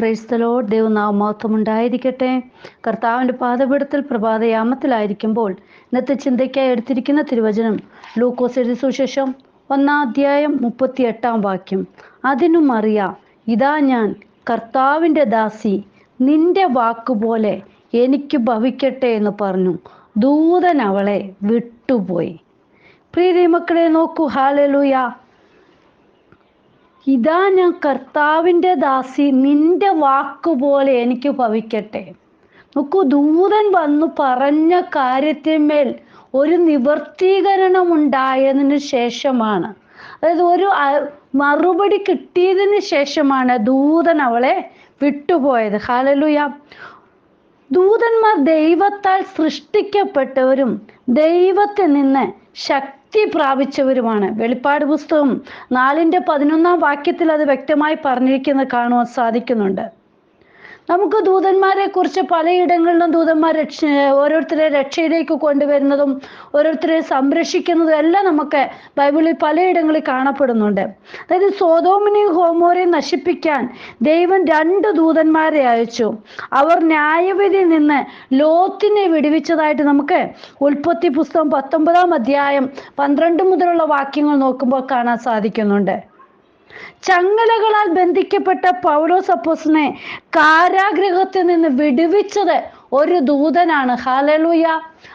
പ്രൈസ്തലോ ദൈവനാമത്വം ഉണ്ടായിരിക്കട്ടെ കർത്താവിന്റെ പാദപീഠത്തിൽ പ്രഭാതയാമത്തിലായിരിക്കുമ്പോൾ ഇന്നത്തെ ചിന്തയ്ക്കായി എടുത്തിരിക്കുന്ന തിരുവചനം ലൂക്കോസ് എഴുതി സുശേഷം ഒന്നാം അധ്യായം മുപ്പത്തി എട്ടാം വാക്യം. അതിനും അറിയാം ഇതാ ഞാൻ കർത്താവിന്റെ ദാസി നിന്റെ വാക്കുപോലെ എനിക്ക് ഭവിക്കട്ടെ എന്ന് പറഞ്ഞു. ദൂതൻ അവളെ വിട്ടുപോയി. പ്രീതി മക്കളെ നോക്കൂ ഹാലലൂയ. ഇതാ ഞാൻ കർത്താവിന്റെ ദാസി നിന്റെ വാക്കുപോലെ എനിക്ക് ഭവിക്കട്ടെ. നോക്കൂ ദൂതൻ വന്നു പറഞ്ഞ കാര്യത്തിന്മേൽ ഒരു നിവർത്തീകരണം ഉണ്ടായതിനു ശേഷമാണ്. അതായത് ഒരു മറുപടി കിട്ടിയതിന് ശേഷമാണ് ദൂതൻ അവളെ വിട്ടുപോയത്. ഹാലലുയ ദൂതന്മാർ ദൈവത്താൽ സൃഷ്ടിക്കപ്പെട്ടവരും ദൈവത്തിൽ നിന്ന് ശക്തി പ്രാപിച്ചവരുമാണ്. വെളിപ്പാട് പുസ്തകം നാലിന്റെ പതിനൊന്നാം വാക്യത്തിൽ അത് വ്യക്തമായി പറഞ്ഞിരിക്കുന്നത് കാണുവാൻ സാധിക്കുന്നുണ്ട്. നമുക്ക് ദൂതന്മാരെ കുറിച്ച് പലയിടങ്ങളിലും ദൂതന്മാർ രക്ഷ ഓരോരുത്തരെ രക്ഷയിലേക്ക് കൊണ്ടുവരുന്നതും ഓരോരുത്തരെ സംരക്ഷിക്കുന്നതും എല്ലാം നമുക്ക് ബൈബിളിൽ പലയിടങ്ങളിൽ കാണപ്പെടുന്നുണ്ട്. അതായത് സോതോമിനെയും ഹോമോരെയും നശിപ്പിക്കാൻ ദൈവം രണ്ട് ദൂതന്മാരെ അയച്ചു. അവർ ന്യായവിധിയിൽ നിന്ന് ലോത്തിനെ വിടുവിച്ചതായിട്ട് നമുക്ക് ഉൽപ്പത്തി പുസ്തകം പത്തൊമ്പതാം അധ്യായം പന്ത്രണ്ട് മുതലുള്ള വാക്യങ്ങൾ നോക്കുമ്പോൾ കാണാൻ സാധിക്കുന്നുണ്ട്. ചങ്ങലകളാൽ ബന്ധിക്കപ്പെട്ട പൗലോസ് അപ്പോസിനെ കാരാഗ്രഹത്തിൽ നിന്ന് വിടുവിച്ചത് ഒരു ദൂതനാണ്. ഹാലലൂയ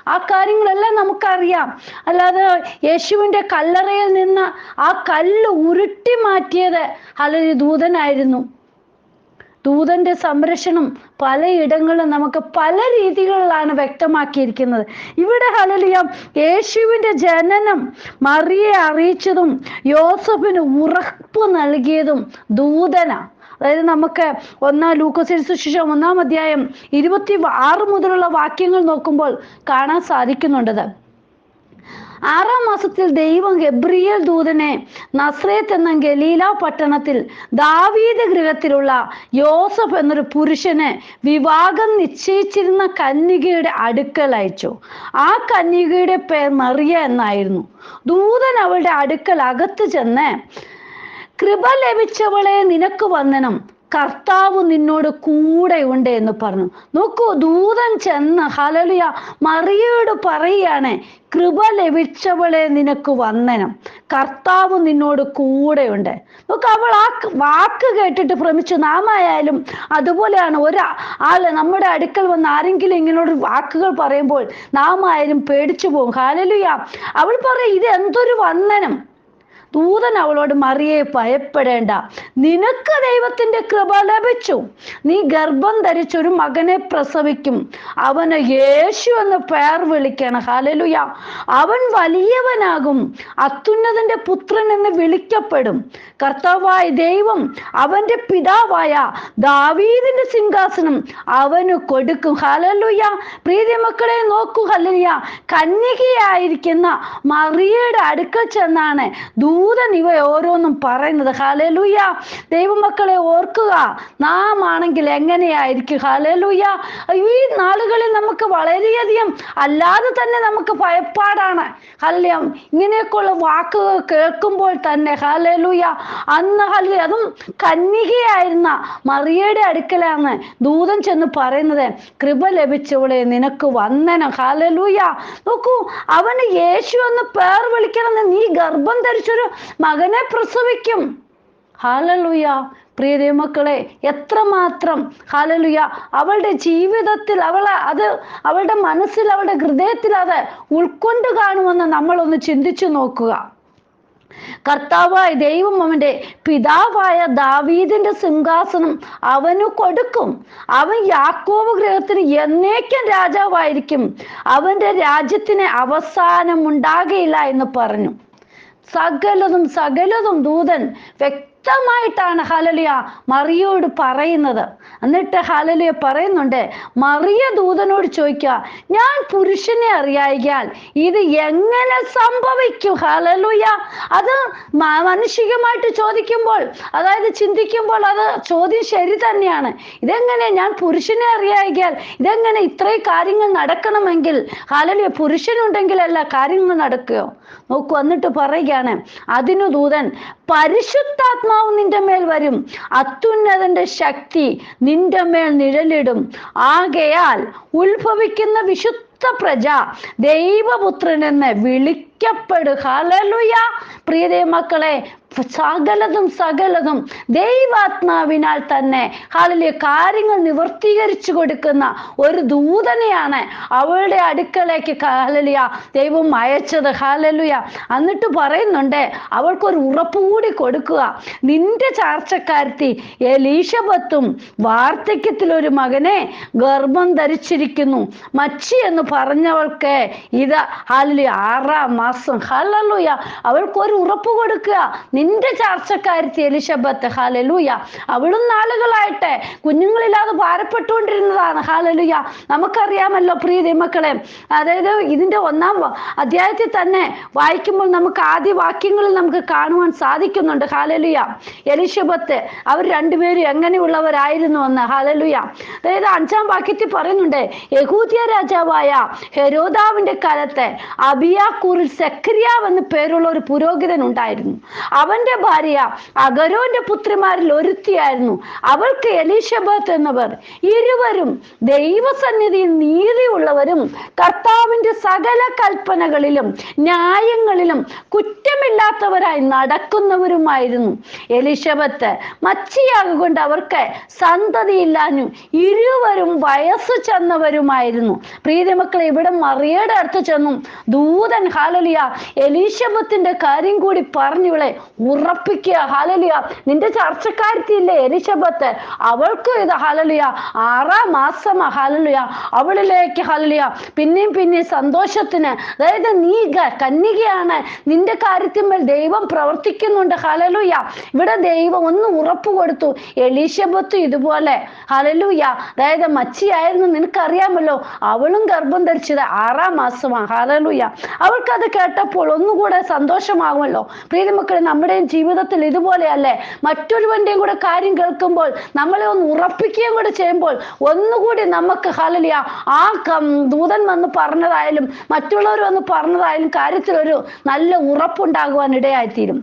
ആ കാര്യങ്ങളെല്ലാം നമുക്കറിയാം. അല്ലാതെ യേശുവിന്റെ കല്ലറയിൽ നിന്ന് ആ കല്ല് ഉരുട്ടി മാറ്റിയത് ഹലൊരു ദൂതനായിരുന്നു. ദൂതന്റെ സംരക്ഷണം പലയിടങ്ങളിലും നമുക്ക് പല രീതികളിലാണ് വ്യക്തമാക്കിയിരിക്കുന്നത്. ഇവിടെ ഹലലിയ യേശുവിന്റെ ജനനം മറിയെ അറിയിച്ചതും യോസഫിന് ഉറപ്പ് നൽകിയതും ദൂതന. അതായത് നമുക്ക് ഒന്നാം ലൂക്കോസിൽ സുശേഷം ഒന്നാം അധ്യായം ഇരുപത്തി ആറ് മുതലുള്ള വാക്യങ്ങൾ നോക്കുമ്പോൾ കാണാൻ സാധിക്കുന്നുണ്ടത് ആറാം മാസത്തിൽ ദൈവം ഗബ്രിയേൽ ദൂതനെ നസ്രേത്ത് എന്ന ഗലീല പട്ടണത്തിൽ ദാവീദ് ഗൃഹത്തിലുള്ള യോസഫ് എന്നൊരു പുരുഷന് വിവാഹം നിശ്ചയിച്ചിരുന്ന കന്യകയുടെ അടുക്കൽ അയച്ചു. ആ കന്യകയുടെ പേർ മറിയ എന്നായിരുന്നു. ദൂതൻ അവളുടെ അടുക്കൽ അകത്ത് ചെന്ന് കൃപ ലഭിച്ചവളെ നിനക്ക് വന്ദനം. കർത്താവ് നിന്നോട് കൂടെ ഉണ്ട് എന്ന് പറഞ്ഞു. നോക്കൂ ദൂതൻ ചെന്ന് ഹലലിയ മറിയോട് പറയുകയാണ് കൃപ ലഭിച്ചവളെ നിനക്ക് വന്ദനം. കർത്താവ് നിന്നോട് കൂടെയുണ്ട്. നോക്ക് അവൾ ആ വാക്ക് കേട്ടിട്ട് ഭ്രമിച്ചു. നാമായാലും അതുപോലെയാണ്. ഒരാ ആൾ നമ്മുടെ അടുക്കൽ വന്ന് ആരെങ്കിലും ഇങ്ങനോട് വാക്കുകൾ പറയുമ്പോൾ നാമായാലും പേടിച്ചു പോകും. ഹാലലുയ അവൾ പറയും ഇത് എന്തൊരു വന്ദനം. ദൂതൻ അവളോട് മറിയെ ഭയപ്പെടേണ്ട. നിനക്ക് ദൈവത്തിന്റെ കൃപ ലഭിച്ചു. നീ ഗർഭം ധരിച്ചൊരു മകനെ പ്രസവിക്കും. അവന് യേശു എന്ന് പേർ വിളിക്കണം. ഹലലുയ അവൻ വലിയവനാകും. അത്യുന്നതന്റെ പുത്രൻ എന്ന് വിളിക്കപ്പെടും. കർത്താവായ ദൈവം അവന്റെ പിതാവായ ദാവീദിന്റെ സിംഹാസനം അവന് കൊടുക്കും. ഹലലുയ പ്രീതി മക്കളെ നോക്കൂ. ഹലലുയ കന്യകയായിരിക്കുന്ന മറിയയുടെ അടുക്കൽ ചെന്നാണ് ദൂതൻ ഇവ ഓരോന്നും പറയുന്നത്. ഹലലുയ ദൈവമക്കളെ ഓർക്കുക. നാം ആണെങ്കിൽ എങ്ങനെയായിരിക്കും? ഹലലുയ ഈ നാളുകളിൽ നമുക്ക് വളരെയധികം അല്ലാതെ തന്നെ നമുക്ക് ഭയപ്പാടാണ്. ഹല്യം ഇങ്ങനെയൊക്കെയുള്ള വാക്കുകൾ കേൾക്കുമ്പോൾ തന്നെ ഹലലുയ അന്ന് ഹല്യ അതും കന്യകയായിരുന്ന മറിയയുടെ അടുക്കലാണ് ദൂതൻ ചെന്ന് പറയുന്നത്. കൃപ ലഭിച്ചവളെ നിനക്ക് വന്ദനം. ഹാലലൂയ നോക്കൂ അവന് യേശു എന്ന് പേർ വിളിക്കണമെന്ന് നീ ഗർഭം ധരിച്ചൊരു മകനെ പ്രസവിക്കും. ഹാലലുയ പ്രിയ എത്ര എത്രമാത്രം ഹാലലുയ അവളുടെ ജീവിതത്തിൽ അവളെ അത് അവളുടെ മനസ്സിൽ അവളുടെ ഹൃദയത്തിൽ അത് ഉൾക്കൊണ്ട് കാണുമെന്ന് നമ്മളൊന്ന് ചിന്തിച്ചു നോക്കുക. കർത്താവായ ദൈവം അവന്റെ പിതാവായ ദാവീദിന്റെ സിംഹാസനം അവന് കൊടുക്കും. അവൻ യാക്കോബ് ഗൃഹത്തിന് എന്നേക്കും രാജാവായിരിക്കും. അവന്റെ രാജ്യത്തിന് അവസാനം ഉണ്ടാകയില്ല എന്ന് പറഞ്ഞു. സകലതും സകലതും ദൂതൻ വ്യക്തമായിട്ടാണ് ഹലലിയ മറിയോട് പറയുന്നത്. എന്നിട്ട് ഹാലലിയ പറയുന്നുണ്ട് മറിയ ദൂതനോട് ചോദിക്കുക ഞാൻ പുരുഷനെ അറിയായികാൽ ഇത് എങ്ങനെ സംഭവിക്കും ഹാലലുയ? അത് മാനുഷികമായിട്ട് ചോദിക്കുമ്പോൾ അതായത് ചിന്തിക്കുമ്പോൾ അത് ചോദ്യം ശരി തന്നെയാണ്. ഇതെങ്ങനെ ഞാൻ പുരുഷനെ അറിയായികാൽ ഇതെങ്ങനെ ഇത്രയും കാര്യങ്ങൾ നടക്കണമെങ്കിൽ ഹലലിയ പുരുഷനുണ്ടെങ്കിലല്ല കാര്യങ്ങൾ നടക്കുകയോ നോക്കൂ എന്നിട്ട് പറയുകയാണ് അതിനു ദൂതൻ പരിശുദ്ധാത്മാവ് നിന്റെ മേൽ വരും. അത്യുന്നതന്റെ ശക്തി നിന്റെ മേൽ നിഴലിടും. ആകയാൽ ഉത്ഭവിക്കുന്ന വിശുദ്ധ പ്രജ ദൈവപുത്രനെന്ന് വിളിക്കപ്പെടുക ഹല്ലേലൂയ. പ്രിയതേ മക്കളെ സകലതും സകലതും ദൈവാത്മാവിനാൽ തന്നെ ഹാളിലെ കാര്യങ്ങൾ നിവർത്തീകരിച്ചു കൊടുക്കുന്ന ഒരു ദൂതനെയാണ് അവളുടെ അടുക്കലേക്ക് ഹാലലിയ ദൈവം അയച്ചത്. ഹാലലുയ എന്നിട്ട് പറയുന്നുണ്ട് അവൾക്കൊരു ഉറപ്പ് കൂടി കൊടുക്കുക. നിന്റെ ചാർച്ചക്കാരത്തി എലീഷബത്തും വാർദ്ധക്യത്തിൽ ഒരു മകനെ ഗർഭം ധരിച്ചിരിക്കുന്നു. മച്ചി എന്ന് പറഞ്ഞവൾക്ക് ഇത് ഹാലലിയ ആറാം മാസം ഹാലലുയ അവൾക്കൊരു ഉറപ്പ് കൊടുക്കുക. നിന്റെ ചാർച്ചക്കാരത്തി എലിശബത്ത്. ഹാലലൂയ അവളും നാളുകളായിട്ട് കുഞ്ഞുങ്ങളില്ലാതെ ഭാരപ്പെട്ടുകൊണ്ടിരുന്നതാണ്. ഹാലലൂയ നമുക്കറിയാമല്ലോ പ്രീതി മക്കളെ. അതായത് ഇതിന്റെ ഒന്നാം അധ്യായത്തിൽ തന്നെ വായിക്കുമ്പോൾ നമുക്ക് ആദ്യ വാക്യങ്ങളിൽ നമുക്ക് കാണുവാൻ സാധിക്കുന്നുണ്ട്. ഹാലലുയ എലിശബത്ത്. അവർ രണ്ടുപേരും എങ്ങനെയുള്ളവരായിരുന്നു എന്ന്. ഹാലലുയ അതായത് അഞ്ചാം വാക്യത്തിൽ പറയുന്നുണ്ട് യഹൂദിയ രാജാവായ ഹെരോദാവിന്റെ കാലത്തെ അബിയാക്കൂറിൽ സെക്രിയാവ് എന്ന് പേരുള്ള ഒരു പുരോഹിതൻ ഉണ്ടായിരുന്നു. അവന്റെ ഭാര്യ അഗരോന്റെ പുത്രിമാരിൽ ഒരുത്തിയായിരുന്നു. അവൾക്ക് എലിഷബത്ത് എന്നവർ. ഇരുവരും ദൈവസന്നിധിയിൽ നീതിയുള്ളവരും കർത്താവിന്റെ സകല കൽപ്പനകളിലും ന്യായങ്ങളിലും കുറ്റമില്ലാത്തവരായി നടക്കുന്നവരുമായിരുന്നു. എലിഷബത്ത് മച്ചിയാകൊണ്ട് അവർക്ക് സന്തതിയില്ലാഞ്ഞു ഇരുവരും വയസ്സ് ചെന്നവരുമായിരുന്നു. പ്രീതിമക്കളെ ഇവിടെ മറിയയുടെ അടുത്ത് ചെന്നും. ദൂതൻ ഹാലലിയ എലീശബത്തിന്റെ കാര്യം കൂടി പറഞ്ഞിവളെ ഉറപ്പിക്കുക. ഹാലലിയ നിന്റെ ചർച്ചക്കാരത്തിയില്ലേ എലിശബത്ത്? അവൾക്ക് ഇത് ഹാലലിയ ആറാം മാസം ഹാലലിയ അവളിലേക്ക് ഹാലലിയ പിന്നെയും പിന്നെയും സന്തോഷത്തിന്. അതായത് നീ കന്യകയാണ്. നിന്റെ കാര്യത്തിന്മേൽ ദൈവം പ്രവർത്തിക്കുന്നുണ്ട്. ഹാലലുയ ഇവിടെ ദൈവം ഒന്ന് ഉറപ്പ് കൊടുത്തു. എലീശബത്ത് ഇതുപോലെ ഹാലലുയ അതായത് മച്ചിയായിരുന്നു നിനക്കറിയാമല്ലോ. അവളും ഗർഭം ധരിച്ചത് ആറാം മാസമാണ് അവൾക്ക് അവൾക്കത് കേട്ടപ്പോൾ ഒന്നുകൂടെ സന്തോഷമാകുമല്ലോ. പ്രീതി മക്കളെ നമ്മുടെയും ജീവിതത്തിൽ ഇതുപോലെയല്ലേ? മറ്റൊരുവന്റെയും കൂടെ കാര്യം കേൾക്കുമ്പോൾ നമ്മളെ ഒന്ന് ഉറപ്പിക്കുകയും കൂടെ ചെയ്യുമ്പോൾ ഒന്നുകൂടി നമുക്ക് ഹലലിയ ആ ദൂതൻ വന്ന് പറഞ്ഞതായാലും മറ്റുള്ളവർ വന്ന് പറഞ്ഞതായാലും കാര്യത്തിൽ ഒരു നല്ല ഉറപ്പുണ്ടാകുവാൻ ഇടയായിത്തീരും.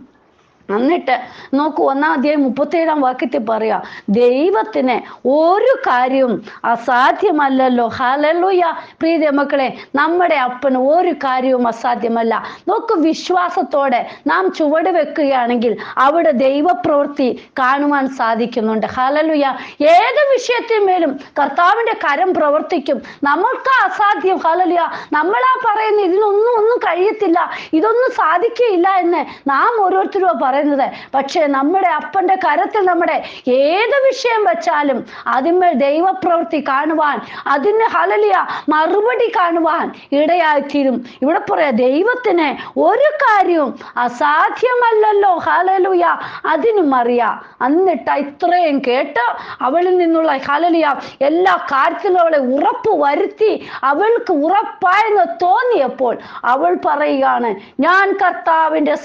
എന്നിട്ട് നോക്കൂ ഒന്നാം അധ്യായം മുപ്പത്തേഴാം വാക്യത്തിൽ പറയാ ദൈവത്തിന് ഒരു കാര്യവും അസാധ്യമല്ലല്ലോ. ഹല്ലേലൂയ. പ്രീതി മക്കളെ നമ്മുടെ അപ്പന് ഒരു കാര്യവും അസാധ്യമല്ല. നോക്ക് വിശ്വാസത്തോടെ നാം ചുവട് വെക്കുകയാണെങ്കിൽ അവിടെ ദൈവപ്രവൃത്തി കാണുവാൻ സാധിക്കുന്നുണ്ട്. ഹലലുയ ഏത് വിഷയത്തിന്മേലും കർത്താവിന്റെ കരം പ്രവർത്തിക്കും. നമ്മൾക്ക് അസാധ്യം. ഹലലുയ നമ്മളാ പറയുന്ന ഇതിനൊന്നും ഒന്നും കഴിയത്തില്ല. ഇതൊന്നും സാധിക്കുകയില്ല എന്ന് നാം ഓരോരുത്തരും പറയുന്നത്. പക്ഷേ നമ്മുടെ അപ്പന്റെ കരത്തിൽ നമ്മുടെ ഏത് വിഷയം വെച്ചാലും അതിന്മേൽ ദൈവപ്രവൃത്തി കാണുവാൻ അതിന് ഹലലിയ മറുപടി കാണുവാൻ ഇടയായിത്തീരും. ഇവിടെ പറയാ ദൈവത്തിന് ഒരു കാര്യവും അസാധ്യമല്ലല്ലോ ഹലലുയ അതിനും അറിയാം. എന്നിട്ട് ഇത്രയും കേട്ട് അവളിൽ നിന്നുള്ള ഹലലിയ എല്ലാ കാര്യത്തിലും അവളെ ഉറപ്പ് വരുത്തി അവൾക്ക് ഉറപ്പായെന്ന് തോന്നിയപ്പോൾ അവൾ പറയുകയാണ് ഞാൻ കർത്താവിന്റെ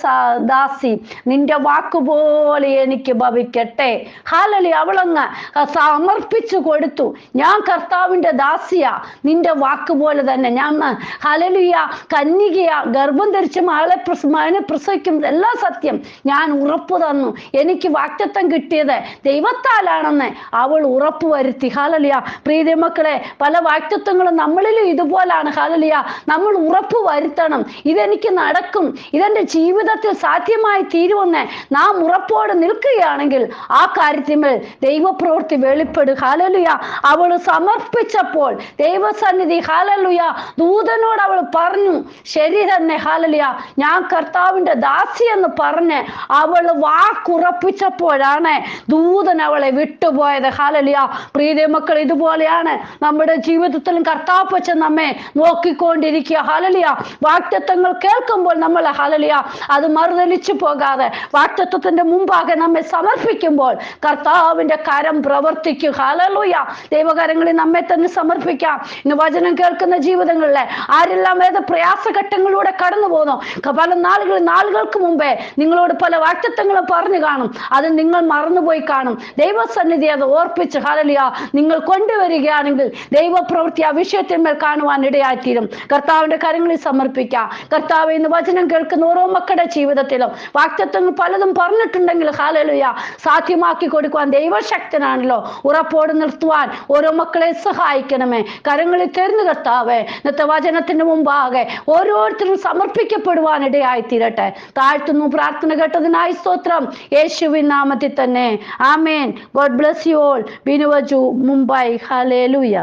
ദാസി നിന്റെ വാക്കുപോലെ എനിക്ക് ഭവിക്കട്ടെ. ഹാലലി അവളങ്ങ് സമർപ്പിച്ചു കൊടുത്തു. ഞാൻ കർത്താവിന്റെ ദാസിയ. നിന്റെ വാക്കുപോലെ തന്നെ ഞാൻ ഹലലിയ കന്യകയ ഗർഭം ധരിച്ച മകളെ മകനെ പ്രസവിക്കും എല്ലാ സത്യം. ഞാൻ ഉറപ്പ് തന്നു. എനിക്ക് വാക്തത്വം കിട്ടിയത് ദൈവത്താലാണെന്ന് അവൾ ഉറപ്പ് വരുത്തി. ഹാലലിയ പ്രീതി മക്കളെ പല വാക്തത്വങ്ങളും നമ്മളിലും ഇതുപോലാണ്. ഹാലലിയ നമ്മൾ ഉറപ്പ് വരുത്തണം. ഇതെനിക്ക് നടക്കും. ഇതെന്റെ ജീവിതത്തിൽ സാധ്യമായി തീരുമെന്ന് നാം ഉറപ്പോടെ നിൽക്കുകയാണെങ്കിൽ ആ കാര്യത്തിന്മേൽ ദൈവപ്രവൃത്തി വെളിപ്പെടും. ഹാലലുയ അവൾ സമർപ്പിച്ചപ്പോൾ ദൈവസന്നിധി ഹാലലുയ ദൂതനോട് അവൾ പറഞ്ഞു ശരി തന്നെ ഹാലലുയ ഞാൻ കർത്താവിന്റെ ദാസി എന്ന് പറഞ്ഞ് അവൾ വാക്കുറപ്പിച്ചപ്പോഴാണ് ദൂതൻ അവളെ വിട്ടുപോയത്. ഹാലലിയ പ്രീതി മക്കൾ ഇതുപോലെയാണ് നമ്മുടെ ജീവിതത്തിലും കർത്താവ് വെച്ച നമ്മെ നോക്കിക്കൊണ്ടിരിക്കുക. ഹാലലിയ വാക്തത്വങ്ങൾ കേൾക്കുമ്പോൾ നമ്മൾ ഹാലലിയ അത് മറുതലിച്ചു പോകാതെ വാക്തത്വത്തിന്റെ മുമ്പാകെ നമ്മെ സമർപ്പിക്കുമ്പോൾ കർത്താവിന്റെ കരം പ്രവർത്തിക്കും. ഹാലലൂയ ദൈവകരങ്ങളിൽ നമ്മെ തന്നെ സമർപ്പിക്കാം. ഇന്ന് വചനം കേൾക്കുന്ന ജീവിതങ്ങളിലെ ആരെല്ലാം ഏത് പ്രയാസഘട്ടങ്ങളിലൂടെ കടന്നു പോകുന്നു? പല നാളുകൾ നാളുകൾക്ക് മുമ്പേ നിങ്ങളോട് പല വാക്തത്വങ്ങളും പറഞ്ഞു കാണും. അത് നിങ്ങൾ മറന്നുപോയി കാണും. ദൈവസന്നിധി അത് ഓർപ്പിച്ച് ഹാലലിയ നിങ്ങൾ കൊണ്ടുവരികയാണെങ്കിൽ ദൈവപ്രവൃത്തി ആ വിഷയത്തിന്മേൽ കാണുവാൻ ഇടയായിത്തീരും. കർത്താവിന്റെ കരങ്ങളിൽ സമർപ്പിക്കാം. കർത്താവ് ഇന്ന് വചനം കേൾക്കുന്ന ഓരോ മക്കളുടെ ജീവിതത്തിലും വാക്തത്വങ്ങൾ നിങ്ങൾ പലതും പറഞ്ഞിട്ടുണ്ടെങ്കിൽ ഹാലലുയ സാധ്യമാക്കി കൊടുക്കുവാൻ ദൈവശക്തനാണല്ലോ. ഉറപ്പോട് നിർത്തുവാൻ ഓരോ മക്കളെ സഹായിക്കണമേ. കരങ്ങളിൽ തെരഞ്ഞു കർത്താവേ ഇന്നത്തെ വചനത്തിന് മുമ്പാകെ ഓരോരുത്തരും സമർപ്പിക്കപ്പെടുവാൻ ഇടയായി തീരട്ടെ താഴ്ത്തുന്നു പ്രാർത്ഥന കേട്ടതിനായി സ്തോത്രം. യേശുവിൻ നാമത്തിൽ തന്നെ. ആമേൻ. ഗോഡ് ബ്ലസ് യു ഓൾ ബിനുവജു മുംബൈ. ഹലേലുയ